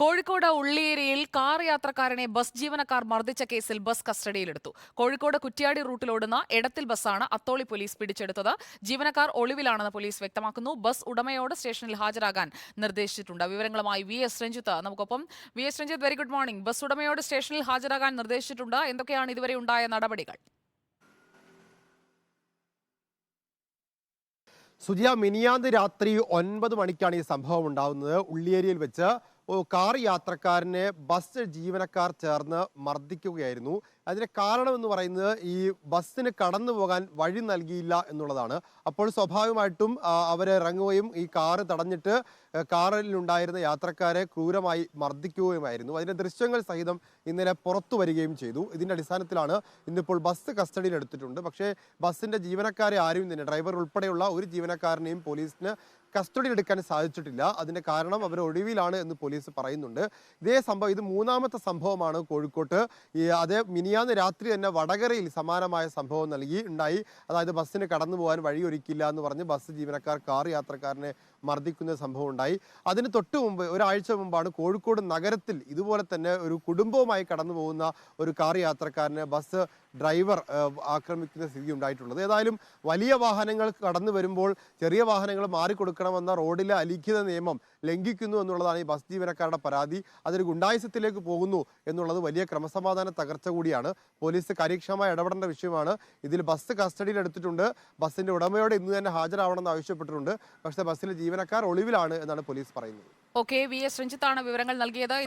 കോഴിക്കോട് ഉള്ളിയേരിയിൽ കാർ യാത്രക്കാരനെ ബസ് ജീവനക്കാർ മർദ്ദിച്ച കേസിൽ ബസ് കസ്റ്റഡിയിലെടുത്തു. കോഴിക്കോട് കുറ്റ്യാടി റൂട്ടിലോടുന്ന എടത്തിൽ ബസ്സാണ് അത്തോളി പോലീസ് പിടിച്ചെടുത്തത്. ജീവനക്കാർ ഒളിവിലാണെന്ന് പോലീസ് വ്യക്തമാക്കുന്നു. ബസ് ഉടമയോട് സ്റ്റേഷനിൽ ഹാജരാകാൻ നിർദ്ദേശിച്ചിട്ടുണ്ട്. വിവരങ്ങളുമായി വി എസ് രഞ്ജിത്ത്. നമുക്കൊപ്പം V S Ranjith very good morning bus ഉടമയോട് സ്റ്റേഷനിൽ ഹാജരാകാൻ നിർദ്ദേശിച്ചിട്ടുണ്ട്. എന്തൊക്കെയാണ് ഇതുവരെ ഉണ്ടായ നടപടികൾ? സുജിയ മിനിയാന്ത് രാത്രി ഒൻപത് മണിക്കാണ് ഈ സംഭവം ഉണ്ടാവുന്നത്. ഉള്ളിയേരിയിൽ വെച്ച് കാർ യാത്രക്കാരനെ ബസ് ജീവനക്കാർ ചേർന്ന് മർദ്ദിക്കുകയായിരുന്നു. അതിന് കാരണം എന്ന് പറയുന്നത് ഈ ബസ്സിന് കടന്നു പോകാൻ വഴി നൽകിയില്ല എന്നുള്ളതാണ്. അപ്പോൾ സ്വാഭാവികമായിട്ടും അവർ ഇറങ്ങുകയും ഈ കാറ് തടഞ്ഞിട്ട് കാറിലുണ്ടായിരുന്ന യാത്രക്കാരെ ക്രൂരമായി മർദ്ദിക്കുകയുമായിരുന്നു. അതിന്റെ ദൃശ്യങ്ങൾ സഹിതം ഇന്നലെ പുറത്തു വരികയും ചെയ്തു. ഇതിന്റെ അടിസ്ഥാനത്തിലാണ് ഇന്നിപ്പോൾ ബസ് കസ്റ്റഡിയിൽ എടുത്തിട്ടുണ്ട്. പക്ഷേ ബസ്സിന്റെ ജീവനക്കാരെ ആരും തന്നെ ഡ്രൈവർ ഉൾപ്പെടെയുള്ള ഒരു ജീവനക്കാരനെയും പോലീസിന് കസ്റ്റഡിയിൽ എടുക്കാൻ സാധിച്ചിട്ടില്ല. അതിന്റെ കാരണം അവർ ഒഴിവിലാണ് എന്ന് പോലീസ് പറയുന്നുണ്ട്. ഇതേ സംഭവം ഇത് മൂന്നാമത്തെ സംഭവമാണ് കോഴിക്കോട്ട്. ഈ അതേ മിനിയാന്ന് രാത്രി തന്നെ വടകരയിൽ സമാനമായ സംഭവം നൽകി ഉണ്ടായി. അതായത് ബസ്സിന് കടന്നു പോകാൻ വഴിയൊരുക്കില്ല എന്ന് പറഞ്ഞ് ബസ് ജീവനക്കാർ കാർ യാത്രക്കാരനെ മർദ്ദിക്കുന്ന സംഭവം ഉണ്ടായി. അതിന് തൊട്ട് മുമ്പ് ഒരാഴ്ച മുമ്പാണ് കോഴിക്കോട് നഗരത്തിൽ ഇതുപോലെ തന്നെ ഒരു കുടുംബവുമായി കടന്നു പോകുന്ന ഒരു കാർ യാത്രക്കാരനെ ബസ് ഡ്രൈവർ ആക്രമിക്കുന്ന സ്ഥിതി ഉണ്ടായിട്ടുള്ളത്. ഏതായാലും വലിയ വാഹനങ്ങൾ കടന്നു വരുമ്പോൾ ചെറിയ വാഹനങ്ങൾ മാറിക്കൊടുക്കണമെന്ന റോഡിലെ അലിഖിത നിയമം ലംഘിക്കുന്നു എന്നുള്ളതാണ് ഈ ബസ് ജീവനക്കാരുടെ പരാതി. അതൊരു ഗുണ്ടായുസത്തിലേക്ക് പോകുന്നു എന്നുള്ളത് വലിയ ക്രമസമാധാന തകർച്ച കൂടിയാണ്. പോലീസ് കാര്യക്ഷമമായി ഇടപെടേണ്ട വിഷയമാണ്. ഇതിൽ ബസ് കസ്റ്റഡിയിൽ എടുത്തിട്ടുണ്ട്. ബസ്സിന്റെ ഉടമയോട് ഇന്ന് തന്നെ ഹാജരാവണമെന്ന് ആവശ്യപ്പെട്ടിട്ടുണ്ട്. പക്ഷേ ബസ്സിലെ ജീവനക്കാർ ഒളിവിലാണ് എന്നാണ് പോലീസ് പറയുന്നത്. ഓക്കെ വി എസ് രഞ്ജിത്താണ് വിവരങ്ങൾ നൽകിയത്.